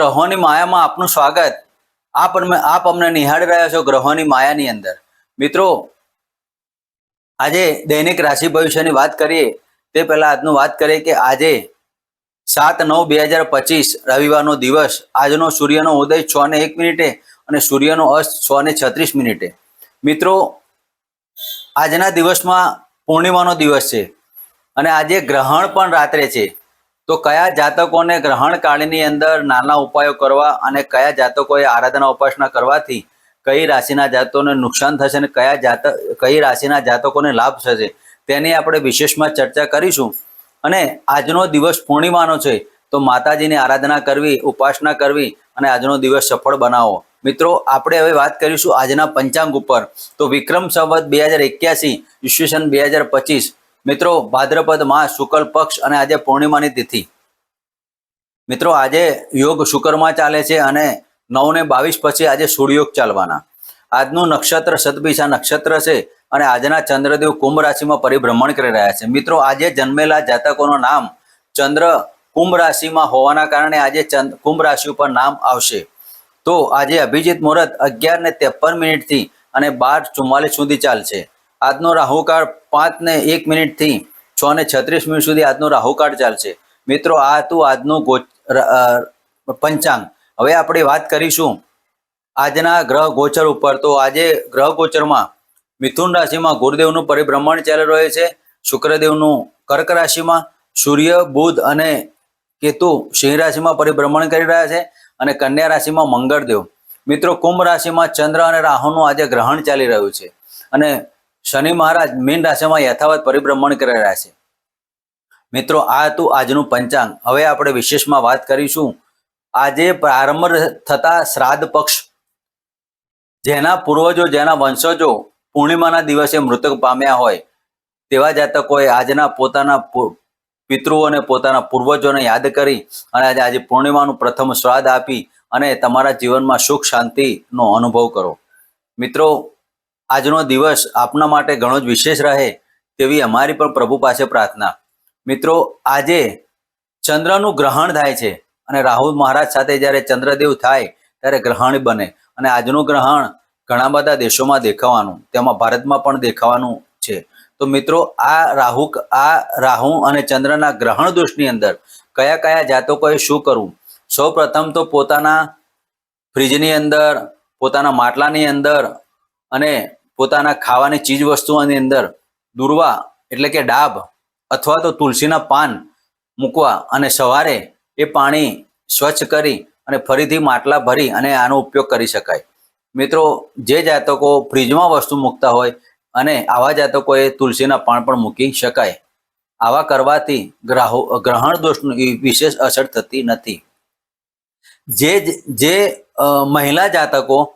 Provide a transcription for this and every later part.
ગ્રહોની માયામાં આપનું સ્વાગત. આપ અમને- આપ અમને નિહાળી રહ્યા છો ગ્રહોની માયાની અંદર. મિત્રો, આજે દૈનિક રાશિ ભવિષ્યની વાત કરીએ, તે પહેલાં આજનું વાત કરીએ કે આજે સાત નવ બે હજાર પચીસ રવિવારનો દિવસ, આજનો સૂર્યનો ઉદય છ ને એક મિનિટે અને સૂર્યનો અસ્ત છ ને છત્રીસ મિનિટે. મિત્રો, આજના દિવસમાં પૂર્ણિમાનો દિવસ છે અને આજે ગ્રહણ પણ રાત્રે છે. તો કયા જાતકોને ગ્રહણ કાળની અંદર નાના ઉપાયો કરવા અને કયા જાતકોએ આરાધના ઉપાસના કરવાથી કઈ રાશિના જાતકોને નુકસાન થશે અને કયા જાત, કઈ રાશિના જાતકોને લાભ થશે તેની આપણે વિશેષમાં ચર્ચા કરીશું. અને આજનો દિવસ પૂર્ણિમાનો છે, તો માતાજીની આરાધના કરવી, ઉપાસના કરવી અને આજનો દિવસ સફળ બનાવો. મિત્રો, આપણે હવે વાત કરીશું આજના પંચાંગ ઉપર. તો વિક્રમ સંવત બે હજાર એક્યાસી, ઈસવીસન બે હજાર પચીસ મિત્રો, ભાદ્રપદમાં શુક્લ પક્ષ અને આજે પૂર્ણિમાની તિથિ. મિત્રો, આજે યોગ શુક્રમાં ચાલે છે અને નવ ને બાવીસ પછી આજે સૂર્યયોગ ચાલવાના. આજનું નક્ષત્ર સતબીસા નક્ષત્ર છે અને આજના ચંદ્રદેવ કુંભ રાશિમાં પરિભ્રમણ કરી રહ્યા છે. મિત્રો, આજે જન્મેલા જાતકોનું નામ ચંદ્ર કુંભ રાશિમાં હોવાના કારણે આજે કુંભ રાશિ ઉપર નામ આવશે. તો આજે અભિજીત મુહૂર્ત અગિયાર ને ત્રેપન મિનિટથી અને બાર ચુમ્માલીસ સુધી ચાલશે. આજનો રાહુકાળ પાંચ ને એક મિનિટથી છ ને છત્રીસ મિનિટ સુધી આજનો રાહુકાળ ચાલશે. મિત્રો, આ હતું આજનું ગો પંચાંગ. હવે આપણે વાત કરીશું આજના ગ્રહ ગોચર ઉપર. તો આજે ગ્રહ ગોચરમાં મિથુન રાશિમાં ગુરુદેવનું પરિભ્રમણ ચાલી રહ્યું છે. શુક્રદેવનું કર્ક રાશિમાં સૂર્ય, બુધ અને કેતુ સિંહ રાશિમાં પરિભ્રમણ કરી રહ્યા છે અને કન્યા રાશિમાં મંગળદેવ. મિત્રો, કુંભ રાશિમાં ચંદ્ર અને રાહુનું આજે ગ્રહણ ચાલી રહ્યું છે. અને શનિ મહારાજ મીન રાશિમાં યથાવત પરિભ્રમણ કરી રહ્યા છે. મિત્રો, આ હતું આજનું પંચાંગ. હવે આપણે વિશેષમાં વાત કરીશું. આજે પ્રારંભ થતા શ્રાદ્ધ પક્ષ, જેના પૂર્વજો, જેના વંશજો પૂર્ણિમાના દિવસે મૃતક પામ્યા હોય, તેવા જાતકોએ આજના પોતાના પિતૃઓને પોતાના પૂર્વજોને યાદ કરી અને આજે આજે પૂર્ણિમાનું પ્રથમ શ્રાદ્ધ આપી અને તમારા જીવનમાં સુખ શાંતિનો અનુભવ કરો. મિત્રો આજનો દિવસ આપના માટે ઘણો જ વિશેષ રહે તેવી અમારી પણ પ્રભુ પાસે પ્રાર્થના. મિત્રો, આજે ચંદ્રનું ગ્રહણ થાય છે અને રાહુલ મહારાજ સાથે જ્યારે ચંદ્રદેવ થાય ત્યારે ગ્રહણ બને અને આજનું ગ્રહણ ઘણા બધા દેશોમાં દેખાવાનું, તેમાં ભારતમાં પણ દેખાવાનું છે. તો મિત્રો, આ રાહુ આ રાહુ અને ચંદ્રના ગ્રહણ દોષની અંદર કયા કયા જાતકોએ શું કરવું? સૌ પ્રથમ તો પોતાના ફ્રીજની અંદર, પોતાના માટલાની અંદર અને પોતાના ખાવાની ચીજ વસ્તુઓની અંદર દુર્વા એટલે કે ડાબ અથવા તો તુલસીના પાન મૂકવા અને સવારે એ પાણી સ્વચ્છ કરી અને ફરીથી માટલા ભરી અને આનો ઉપયોગ કરી શકાય. મિત્રો, જે જાતકો ફ્રીજમાં વસ્તુ મૂકતા હોય અને આવા જાતકોએ તુલસીના પાન પણ મૂકી શકાય. આવા કરવાથી ગ્રાહો, ગ્રહણ દોષની વિશેષ અસર થતી નથી. જે જ- મહિલા જાતકો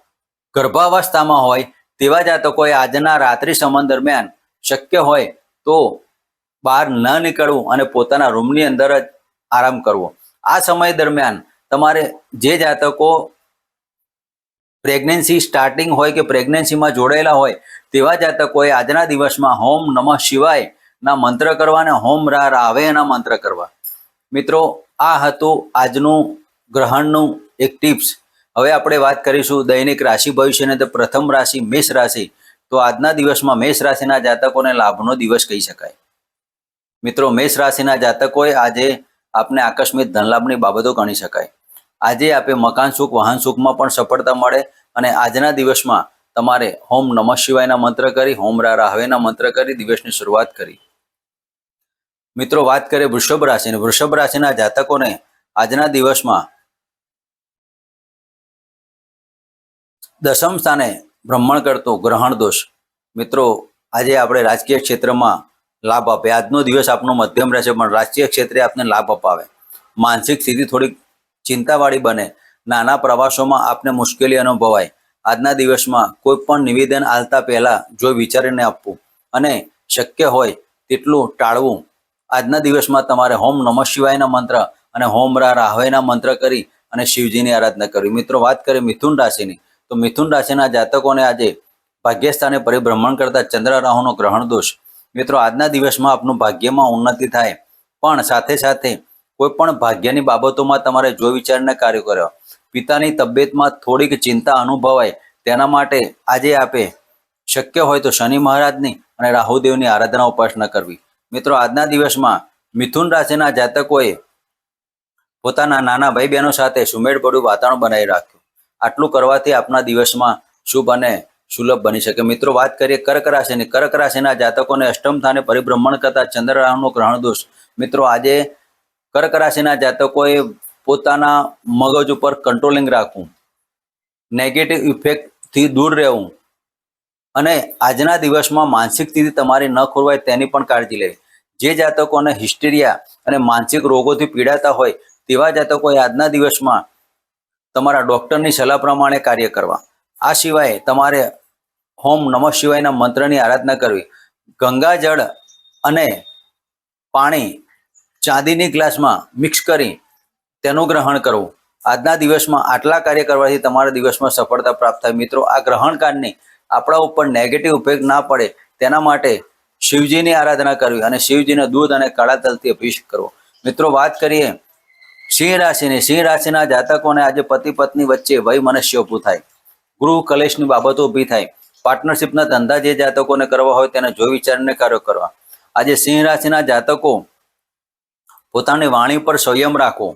ગર્ભાવસ્થામાં હોય તેવા જાતકોએ આજના રાત્રિ સમય દરમિયાન શક્ય હોય તો બહાર ન નીકળવું અને પોતાના રૂમની અંદર જ આરામ કરવો. આ સમય દરમિયાન તમારે જે જાતકો પ્રેગ્નન્સી સ્ટાર્ટિંગ હોય કે પ્રેગ્નન્સીમાં જોડાયેલા હોય, તેવા જાતકોએ આજના દિવસમાં હોમ નમઃ શિવાય ના મંત્ર કરવા અને હોમ રા રાવે એના મંત્ર કરવા. મિત્રો, આ હતું આજનું ગ્રહણનું એક ટિપ્સ. હવે આપણે વાત કરીશું દૈનિક રાશિ ભવિષ્યને તો પ્રથમ રાશિ મેષ રાશિ. તો આજના દિવસમાં મેષ રાશિના જાતકોને લાભનો દિવસ કહી શકાય. મિત્રો, મેષ રાશિના જાતકોએ આજે આપને આકસ્મિક ધનલાભની બાબતો ગણી શકાય. આજે આપે મકાન સુખ, વાહન સુખમાં પણ સફળતા મળે અને આજના દિવસમાં તમારે હોમ નમઃ શિવાયના મંત્ર કરી હોમ રા રાહવેના મંત્ર કરી દિવસની શરૂઆત કરી. મિત્રો, વાત કરીએ વૃષભ રાશિની. વૃષભ રાશિના જાતકોને આજના દિવસમાં દસમ સ્થાને ભ્રમણ કરતો ગ્રહણ દોષ. મિત્રો, આજે આપણે રાજકીય ક્ષેત્રમાં લાભ આપે. આજનો દિવસ આપનો મધ્યમ રહેશે, પણ રાજકીય ક્ષેત્રે આપને લાભ અપાવે. માનસિક સ્થિતિ થોડીક ચિંતાવાળી બને. નાના પ્રવાસોમાં આપને મુશ્કેલી અનુભવાય. આજના દિવસમાં કોઈ પણ નિવેદન આલતા પહેલાં જોઈ વિચારીને આપવું અને શક્ય હોય તેટલું ટાળવું. આજના દિવસમાં તમારે હોમ નમઃ શિવાયના મંત્ર અને હોમ રા રાહવેના મંત્ર કરી અને શિવજીની આરાધના કરવી. મિત્રો, વાત કરીએ મિથુન રાશિની. તો મિથુન રાશિના જાતકોને આજે ભાગ્યસ્થાને પરિભ્રમણ કરતા ચંદ્ર રાહુનો ગ્રહણ દોષ. મિત્રો, આજના દિવસમાં આપનું ભાગ્યમાં ઉન્નતિ થાય. પણ સાથે સાથે કોઈ પણ ભાગ્યની બાબતોમાં તમારે જો વિચારને કાર્ય કર્યો પિતાની તબિયતમાં થોડીક ચિંતા અનુભવાય. તેના માટે આજે આપે શક્ય હોય તો શનિ મહારાજની અને રાહુદેવની આરાધના ઉપાસના કરવી. મિત્રો, આજના દિવસમાં મિથુન રાશિના જાતકોએ પોતાના નાના ભાઈ બહેનો સાથે સુમેળભર્યું વાતાવરણ બનાવી રાખ્યું. આટલું કરવાથી આપના દિવસમાં શુભ અને સુલભ બની શકે. મિત્રો, વાત કરીએ કર્ક રાશિની. કર્ક રાશિના જાતકોને અષ્ટમ સ્થાને પરિભ્રમણ કરતા ચંદ્ર રાહુનો ગ્રહણ દોષ. મિત્રો, આજે કર્ક રાશિના જાતકોએ પોતાના મગજ ઉપર કંટ્રોલિંગ રાખવું નેગેટિવ ઇફેક્ટથી દૂર રહેવું અને આજના દિવસમાં માનસિક સ્થિતિ તમારી ન ખોરવાય તેની પણ કાળજી લેવી. જે જાતકોને હિસ્ટેરિયા અને માનસિક રોગોથી પીડાતા હોય તેવા જાતકોએ આજના દિવસમાં તમારા ડૉક્ટરની સલાહ પ્રમાણે કાર્ય કરવા. આ સિવાય તમારે હોમ નમઃ શિવાયના મંત્રની આરાધના કરવી. ગંગાજળ અને પાણી ચાંદીની ગ્લાસમાં મિક્સ કરી તેનું ગ્રહણ કરવું. આજના દિવસમાં આટલા કાર્ય કરવાથી તમારા દિવસમાં સફળતા પ્રાપ્ત થાય. મિત્રો, આ ગ્રહણકાળની આપણા ઉપર નેગેટિવ ઇફેક્ટ ના પડે તેના માટે શિવજીની આરાધના કરવી અને શિવજીને દૂધ અને કાળા તલથી અભિષેક કરવો. મિત્રો, વાત કરીએ સિંહ રાશિની, સિંહ રાશિના જાતકોને આજે પતિ પત્ની વચ્ચે વય મનુષ્ય ઊભું થાય. ગૃહ કલેશની બાબતો ઊભી થાય. પાર્ટનરશિપના ધંધા જે જાતકોને કરવા હોય તેને જોઈ વિચારીને કાર્યો કરવા. આજે સિંહ રાશિના જાતકો પોતાની વાણી પર સંયમ રાખો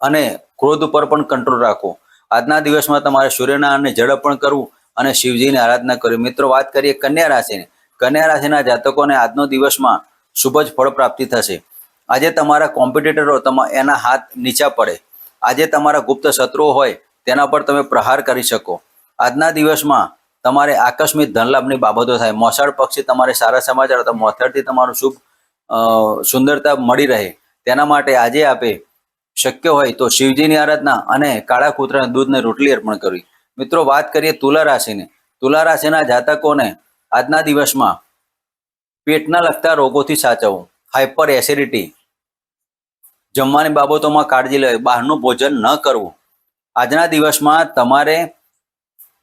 અને ક્રોધ ઉપર પણ કંટ્રોલ રાખો. આજના દિવસમાં તમારે સૂર્યનારાયણને જળ પણ કરવું અને શિવજીની આરાધના કરવી. મિત્રો, વાત કરીએ કન્યા રાશિની. કન્યા રાશિના જાતકોને આજનો દિવસમાં શુભ જ ફળ પ્રાપ્તિ થશે. આજે તમારા કોમ્પિટિટરો તમા, એના હાથ નીચા પડે. આજે તમારા ગુપ્ત શત્રુઓ હોય, તેના પર તમે પ્રહાર કરી શકો. આજના દિવસમાં તમારે આકસ્મિક ધનલાભની બાબતો થાય. મોસાળ પક્ષી તમારે સારા સમાચાર તો મોસાળથી તમારું શુભ સુંદરતા મળી રહે. તેના માટે આજે આપે શક્ય હોય તો શિવજીની આરાધના અને કાળા કૂતરાના દૂધને રોટલી અર્પણ કરવી. મિત્રો, વાત કરીએ તુલા રાશિની. તુલા રાશિના જાતકોને આજના દિવસમાં પેટના લગતા રોગોથી સાચવવું. હાઇપર એસિડિટી જમવાની બાબતોમાં કાળજી લેવી બહારનું ભોજન ન કરવું. આજના દિવસમાં તમારે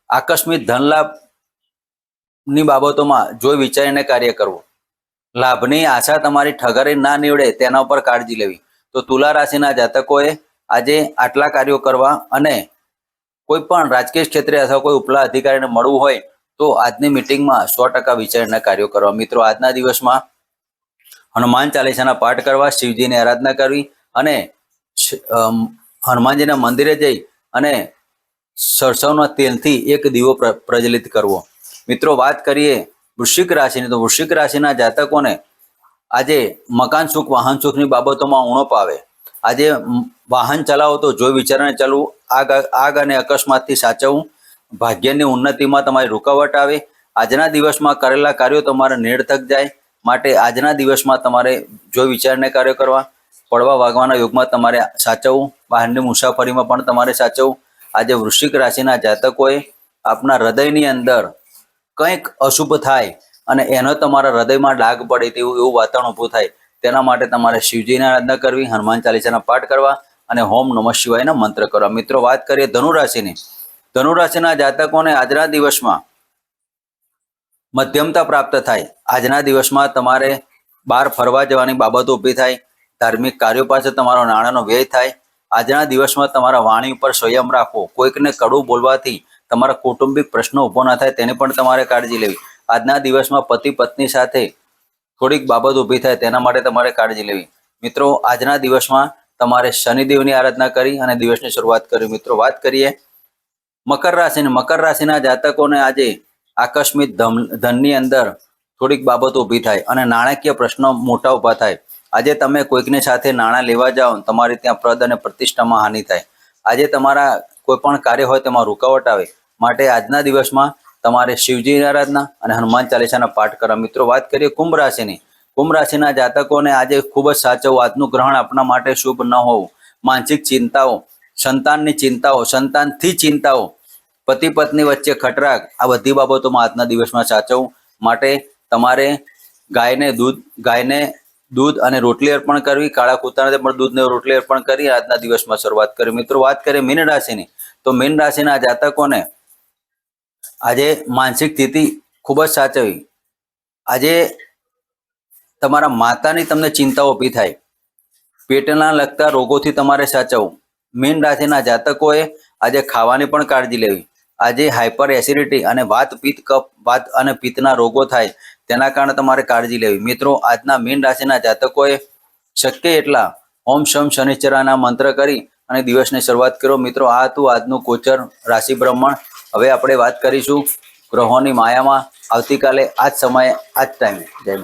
આકસ્મિક ધનલાભની બાબતોમાં જોઈ વિચારીને કાર્ય કરવું. લાભની આશા તમારી ઠગારી ના નીવડે તેના ઉપર કાળજી લેવી. તો તુલા રાશિના જાતકોએ આજે આટલા કાર્યો કરવા અને કોઈ પણ રાજકીય ક્ષેત્રે અથવા કોઈ ઉપલા અધિકારીને મળવું હોય તો આજની મિટિંગમાં સો ટકા વિચારીને કાર્યો કરવા. મિત્રો, આજના દિવસમાં હનુમાન ચાલીસાના પાઠ કરવા, શિવજીની આરાધના કરવી અને હનુમાનજીના મંદિરે જઈ અને સરસવના તેલથી એક દીવો પ્ર- પ્રજ્વલિત કરવો. મિત્રો, વાત કરીએ વૃશ્ચિક રાશિની, તો વૃશ્ચિક રાશિના જાતકોને આજે મકાન સુખ, વાહન સુખની બાબતોમાં ઉણપ આવે. આજે વાહન ચલાવો તો જોઈ વિચારને ચાલવું આગ આગ અને અકસ્માતથી સાચવવું, ભાગ્યની ઉન્નતિમાં તમારી રૂકાવટ આવે. આજના દિવસમાં કરેલા કાર્યો તમારે નિર્થક જાય. માટે આજના દિવસમાં તમારે જોઈ વિચારને કાર્ય કરવા, પડવા વાગવાના યુગમાં તમારે સાચવવું, બહારની મુસાફરીમાં પણ તમારે સાચવવું. આજે વૃશ્ચિક રાશિના જાતકોએ આપના હૃદયની અંદર કંઈક અશુભ થાય અને એનો તમારા હૃદયમાં ડાઘ પડે તેવું, એવું વાતાવરણ ઊભું થાય, તેના માટે તમારે શિવજીની આરાધના કરવી, હનુમાન ચાલીસાના પાઠ કરવા અને હોમ નમઃ શિવાયના મંત્ર કરવા. મિત્રો, વાત કરીએ ધનુરાશિની. ધનુરાશિના જાતકોને આજના દિવસમાં મધ્યમતા પ્રાપ્ત થાય. આજના દિવસમાં તમારે બહાર ફરવા જવાની બાબતો ઊભી થાય. ધાર્મિક કાર્યો પાસે તમારો નાણાંનો વ્યય થાય. આજના દિવસમાં તમારા વાણી ઉપર સંયમ રાખવો. કોઈકને કડું બોલવાથી તમારા કૌટુંબિક પ્રશ્નો ઊભો ના થાય, તેની પણ તમારે કાળજી લેવી. આજના દિવસમાં પતિ પત્ની સાથે થોડીક બાબત ઊભી થાય, તેના માટે તમારે કાળજી લેવી. મિત્રો, આજના દિવસમાં તમારે શનિદેવની આરાધના કરી અને દિવસની શરૂઆત કરી. મિત્રો, વાત કરીએ. મકર રાશિની મકર રાશિના જાતકોને આજે આકસ્મિક ધન- ધનની અંદર થોડીક બાબતો ઊભી થાય અને નાણાકીય પ્રશ્નો મોટા ઊભા થાય. આજે તમે કોઈકની સાથે નાણાં લેવા જાઓ, તમારે ત્યાં પ્રદ અને પ્રતિષ્ઠામાં હાનિ થાય. આજે તમારા કોઈ પણ કાર્ય હોય તેમાં રૂકાવટ આવે. માટે આજના દિવસમાં તમારે શિવજી આરાધના અને હનુમાન ચાલીસાના પાઠ કરવા. મિત્રો, વાત કરીએ કુંભ રાશિની. કુંભ રાશિના જાતકોને આજે ખૂબ જ સાચવું આજનું ગ્રહણ આપણા માટે શુભ ન હોવું. માનસિક ચિંતાઓ, સંતાનની ચિંતાઓ, સંતાનથી ચિંતાઓ પતિ પત્ની વચ્ચે ખટરાક, આ બધી બાબતોમાં આજના દિવસમાં સાચવવું માટે તમારે ગાયને દૂધ ગાયને દૂધ અને રોટલી અર્પણ કરવી, કાળા કૂતરાને પણ દૂધને રોટલી અર્પણ કરી, આજના દિવસમાં શરૂઆત કરી. મિત્રો, વાત કરીએ મીન રાશિની. તો મીન રાશિના જાતકોને આજે માનસિક સ્થિતિ ખૂબ જ સાચવી. આજે તમારા માતાની તમને ચિંતા ઊભી થાય. પેટના લગતા રોગોથી તમારે સાચવવું. મીન રાશિના જાતકોએ આજે ખાવાની પણ કાળજી લેવી. આજે હાઇપર એસિડિટી અને વાત પિત્ત કફ, વાત અને પિત્તના રોગો થાય, તેના કારણે તમારે કાળજી લેવી. મિત્રો, આજના મીન રાશિના જાતકોએ શક્ય એટલા ઓમ શમ શનિશ્ચરાના મંત્ર કરી અને દિવસની શરૂઆત કરો મિત્રો, આ હતું આજનું કોચર રાશિ બ્રહ્મણ હવે આપણે વાત કરીશું ગ્રહોની માયામાં. આવતીકાલે આ જ સમયે આ જ ટાઈમે જય